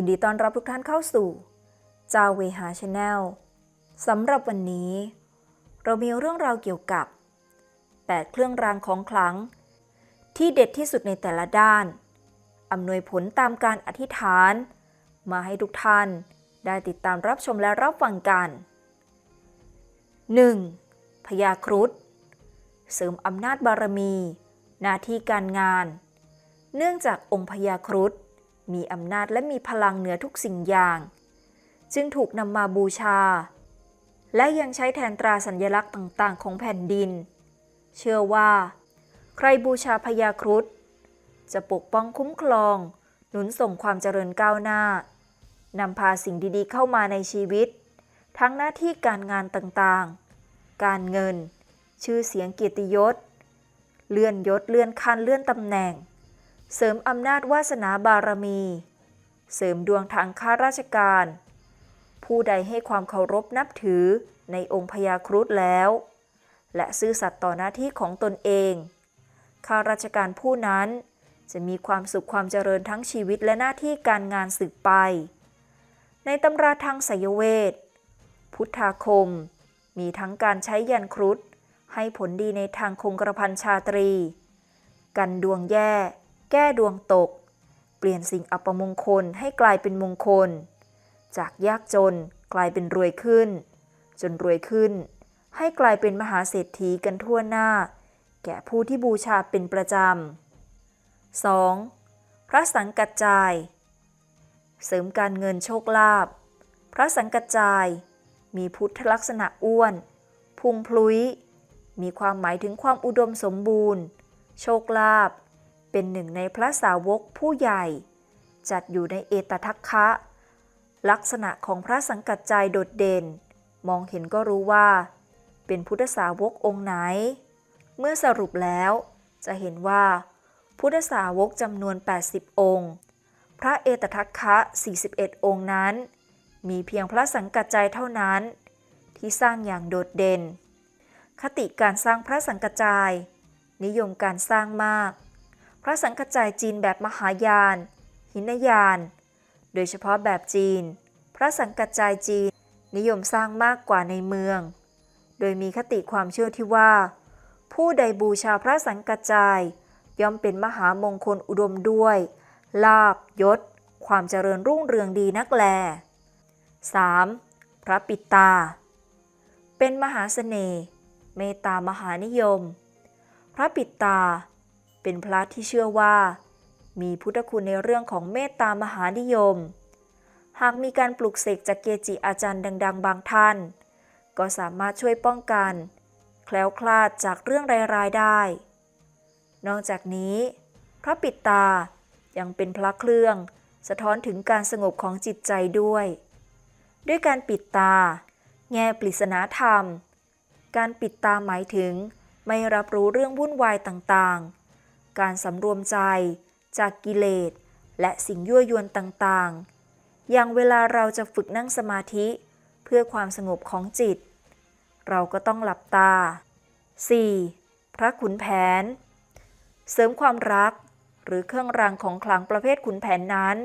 ยินดีต้อนรับทุกท่านเข้าสู่จาเวหาชาแนลสำหรับวันนี้ เรามีเรื่องราวเกี่ยวกับ 8 เครื่องรางของขลัง ที่เด็ดที่สุดในแต่ละด้านอำนวยผลตามการอธิษฐาน มาให้ทุกท่านได้ติดตามรับชมและรับฟังกัน 1. พญาครุฑเสริมอำนาจบารมี หน้าที่การงาน เนื่องจากองค์พญาครุฑ มีอำนาจและมีพลังเหนือทุกสิ่งอย่าง จึงถูกนำมาบูชา และยังใช้แทนตราสัญลักษณ์ต่างๆ ของแผ่นดิน เชื่อว่า ใครบูชาพญาครุฑจะปกป้องคุ้มครอง หนุนส่งความเจริญก้าวหน้านำพาสิ่งดีๆ เข้ามาในชีวิต ทั้งหน้าที่การงานต่างๆ การเงิน ชื่อเสียงเกียรติยศ เลื่อนยศเลื่อนขั้นเลื่อนตำแหน่ง เสริมอำนาจวาสนาบารมี เสริมดวงทางข้าราชการ ผู้ใดให้ความเคารพนับถือในองค์พญาครุฑแล้ว และซื่อสัตย์ต่อหน้าที่ของตนเองข้าราชการผู้นั้นจะมีความสุขความเจริญทั้งชีวิตและหน้าที่การงานสืบไป ในตำราทางไสยเวท พุทธาคม มีทั้งการใช้ยันครุฑให้ผลดีในทางคงกระพันชาตรี กันดวงแย่ แก้ดวงตก เปลี่ยนสิ่งอัปมงคลให้กลายเป็นมงคล จากยากจนกลายเป็นรวยขึ้น จนรวยขึ้น ให้กลายเป็นมหาเศรษฐีกันทั่วหน้า แก่ผู้ที่บูชาเป็นประจำ 2. พระสังกัจจาย เสริมการเงินโชคลาภพระสังกัจจายมีพุทธลักษณะอ้วน พุงพลุย มีความหมายถึงความอุดมสมบูรณ์ โชคลาภ เป็นหนึ่งในพระสาวกผู้ใหญ่ จัดอยู่ในเอตทัคคะ ลักษณะของพระสังกัจจายโดดเด่น มองเห็นก็รู้ว่า เป็นพุทธสาวกองค์ไหน เมื่อสรุปแล้วจะเห็นว่า พุทธสาวกจำนวน 80 องค์ พระเอตทัคคะ 41 องค์นั้น มีเพียงพระสังกัจจายเท่านั้น ที่สร้างอย่างโดดเด่น คติการสร้างพระสังกัจจาย นิยมการสร้างมาก ระสังกัจจายจีนแบบมหายาน หินยาน โดยเฉพาะแบบจีน พระสังกัจจายจีนนิยมสร้างมากกว่าในเมือง โดยมีคติความเชื่อที่ว่า ผู้ใดบูชาพระสังกัจจาย ย่อมเป็นมหามงคลอุดมด้วย ลาบยศ ความเจริญรุ่งเรืองดีนักแล 3. พระปิตา เป็นมหาเสน่ห์เมตตามหานิยม พระปิตา เป็นพระที่เชื่อว่า มีพุทธคุณในเรื่องของเมตตามหานิยม หากมีการปลุกเสกจากเกจิอาจารย์ดัง ๆ บางท่าน ก็สามารถช่วยป้องกัน แคล้วคลาดจากเรื่องร้ายๆได้ นอกจากนี้ พระปิดตายังเป็นพระเครื่อง สะท้อนถึงการสงบของจิตใจด้วย ด้วยการปิดตา แง่ปริศนาธรรม การปิดตาหมายถึงไม่รับรู้เรื่องวุ่นวายต่างๆ การสำรวมใจ จากกิเลส และสิ่งยั่วยวนต่างๆ อย่างเวลาเราจะฝึกนั่งสมาธิเพื่อความสงบของจิต เราก็ต้องหลับตา 4. พระขุนแผน เสริมความรัก หรือเครื่องรางของขลังประเภทขุนแผนนั้น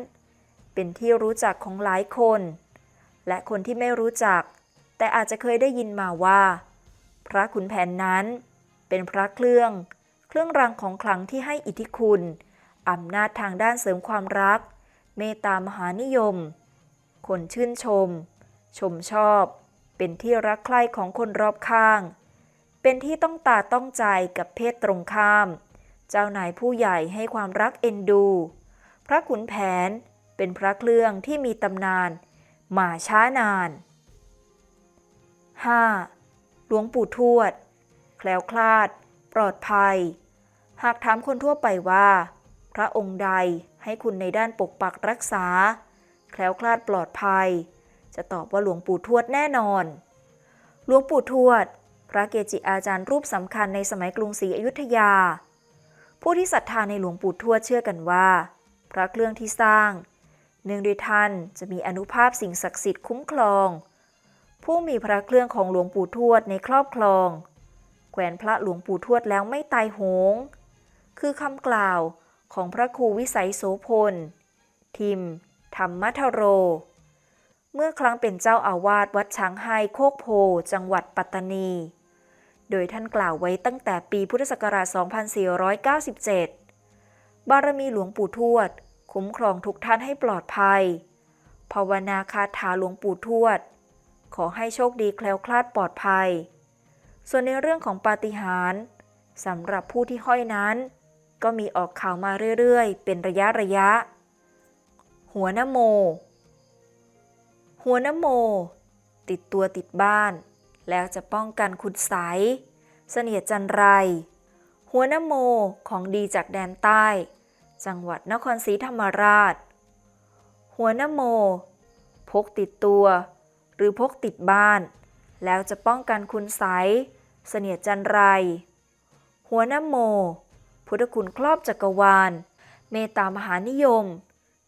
เป็นที่รู้จักของหลายคน และคนที่ไม่รู้จัก แต่อาจจะเคยได้ยินมาว่า พระขุนแผนนั้น เป็นพระเครื่อง เครื่องรางของขลังที่ให้อิทธิคุณ อำนาจทางด้านเสริมความรัก เมตตามหานิยม คนชื่นชม ชมชอบ เป็นที่รักใคร่ของคนรอบข้าง เป็นที่ต้องตาต้องใจกับเพศตรงข้าม เจ้านายผู้ใหญ่ให้ความรักเอ็นดู พระขุนแผนเป็นพระเครื่องที่มีตำนานมาช้านาน 5. หลวงปู่ทวด แคล้วคลาด ปลอดภัย หากถามคนทั่วไปว่า พระองค์ใดให้คุณในด้านปกปักรักษา แคล้วคลาดปลอดภัย จะตอบว่าหลวงปู่ทวดแน่นอน หลวงปู่ทวด พระเกจิอาจารย์รูปสำคัญในสมัยกรุงศรีอยุธยา ผู้ที่ศรัทธาในหลวงปู่ทวดเชื่อกันว่า พระเครื่องที่สร้างเนื่องด้วยท่านจะมีอนุภาพสิ่งศักดิ์สิทธิ์คุ้มครอง ผู้มีพระเครื่องของหลวงปู่ทวดในครอบครอง แขวนพระหลวงปู่ทวดแล้วไม่ตายโหง คือคำกล่าวของพระครูวิสัยโสพล ทิม ธรรมทโร เมื่อครั้งเป็นเจ้าอาวาสวัดช้างไฮโคกโพ จังหวัดปัตตานี โดยท่านกล่าวไว้ตั้งแต่ปีพุทธศักราช 2497 บารมีหลวงปู่ทวด คุ้มครองทุกท่านให้ปลอดภัย ภาวนาคาถาหลวงปู่ทวด ขอให้โชคดีแคล้วคลาดปลอดภัย ส่วนในเรื่องของปาฏิหาริย์สำหรับผู้ที่ห้อยนั้น ก็มีออกข่าวมาเรื่อยๆ เป็นระยะระยะ หัวนโม หัวนโม ติดตัวติดบ้าน แล้วจะป้องกันคุณไสเสนียดจันไร หัวนโมของดีจากแดนใต้ จังหวัดนครศรีธรรมราช หัวนโม พกติดตัว หรือพกติดบ้าน แล้วจะป้องกันคุณไสเสนียดจันไร หัวนโม พุทธคุณครอบจักรวาล เมตตามหานิยม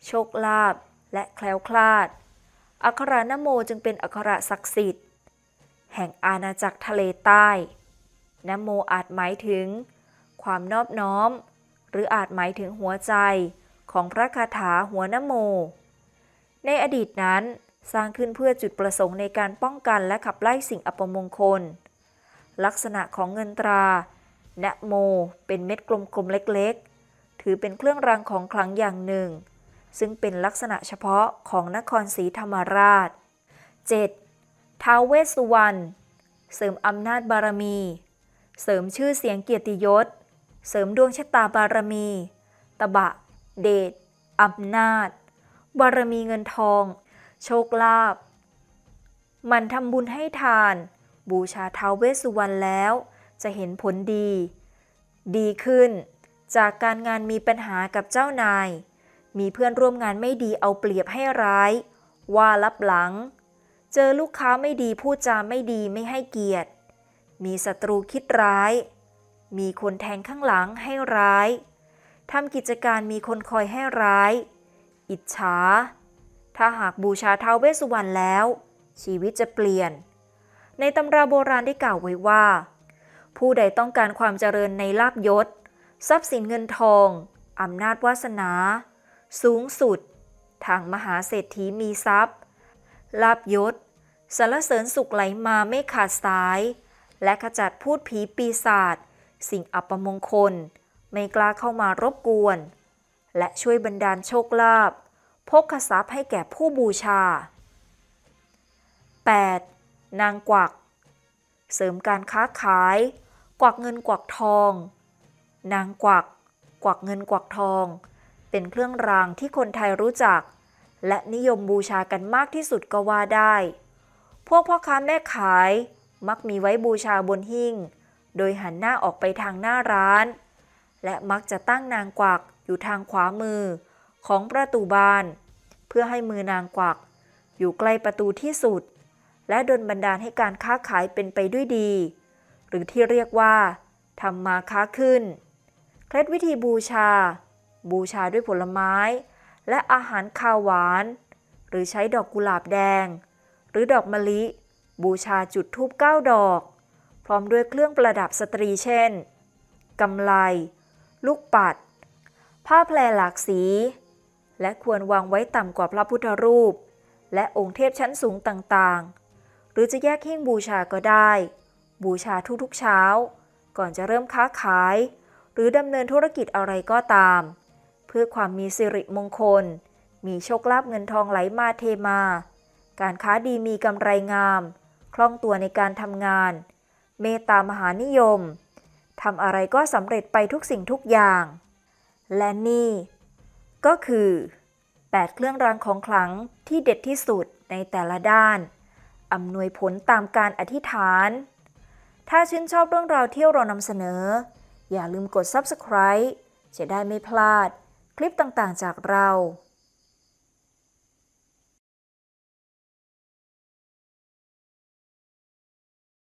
โชคลาภและแคล้วคลาด อักขรานโมจึงเป็นอักขระศักดิ์สิทธิ์ แห่งอาณาจักรทะเลใต้นโมอาจหมายถึง ความนอบน้อม หรืออาจหมายถึงหัวใจของพระคาถาหัวนโม ในอดีตนั้นสร้างขึ้นเพื่อจุดประสงค์ในการป้องกันและขับไล่สิ่งอัปมงคล ลักษณะของเงินตรา นะโม เป็นเม็ดกลมๆเล็กๆ ถือเป็นเครื่องรางของขลังอย่างหนึ่ง ซึ่งเป็นลักษณะเฉพาะของนครศรีธรรมราช 7. ท้าวเวสสุวรรณเสริมอำนาจบารมี เสริมชื่อเสียงเกียรติยศ เสริมดวงชะตาบารมี ตบะ เดชอำนาจ บารมีเงินทอง โชคลาภมันทำบุญให้ทาน บูชาท้าวเวสสุวรรณแล้ว จะเห็นผลดี ดีขึ้น จากการงานมีปัญหากับเจ้านาย มีเพื่อนร่วมงานไม่ดีเอาเปรียบให้ร้าย ว่าลับหลัง เจอลูกค้าไม่ดีพูดจาไม่ดีไม่ให้เกียรติ มีศัตรูคิดร้าย มีคนแทงข้างหลังให้ร้ายทำกิจการมีคนคอยให้ร้าย อิจฉา ถ้าหากบูชาเท้าวเวสุวรรณแล้ว ชีวิตจะเปลี่ยน ในตำราโบราณได้กล่าวไว้ว่า ผู้ใดต้องการความเจริญในลาบยศ ทรัพย์สินเงินทอง อำนาจวาสนา สูงสุด ทางมหาเศรษฐีมีทรัพย์ ลาบยศสารเสริญสุขไหลมาไม่ขาดสาย และขจัดพูดผีปีศาจสิ่งอัปมงคล ไม่กล้าเข้ามารบกวน และช่วยบรรดาลโชคลาภพกทรัพย์ให้แก่ผู้บูชา 8. นางกวัก เสริมการค้าขาย กวักเงินกวักทอง นางกวัก กวักเงินกวักทอง เป็นเครื่องรางที่คนไทยรู้จัก และนิยมบูชากันมากที่สุดก็ว่าได้ พวกพ่อค้าแม่ขายมักมีไว้บูชาบนหิ้ง โดยหันหน้าออกไปทางหน้าร้าน และมักจะตั้งนางกวักอยู่ทางขวามือของประตูบาน เพื่อให้มือนางกวัก อยู่ใกล้ประตูที่สุด และดลบันดาลให้การค้าขายเป็นไปด้วยดี รือที่เรียกว่าทำมาค้าขึ้น เคล็ดวิธีบูชา บูชาด้วยผลไม้ และอาหารคาวหวาน หรือใช้ดอกกุหลาบแดง หรือดอกมะลิ บูชาจุดทูบเก้าดอก พร้อมด้วยเครื่องประดับสตรีเช่นกำไล ลูกปัด ผ้าแพรหลากสี และควรวางไว้ต่ำกว่าพระพุทธรูป และองค์เทพชั้นสูงต่างๆ หรือจะแยกหิ้งบูชาก็ได้ บูชาทุกๆเช้า ก่อนจะเริ่มค้าขาย หรือดำเนินธุรกิจอะไรก็ตาม เพื่อความมีสิริมงคล มีโชคลาภเงินทองไหลมาเทมา การค้าดีมีกำไรงาม คล่องตัวในการทำงาน เมตตามหานิยมทำอะไรก็สำเร็จไปทุกสิ่งทุกอย่าง และนี่ ก็คือ 8 เครื่องรางของขลังที่เด็ดที่สุดในแต่ละด้านอำนวยผลตามการอธิษฐาน ถ้าชื่นชอบเรื่องราวที่เรานำเสนอ อย่าลืมกด Subscribe จะได้ไม่พลาด คลิปต่างๆจากเรา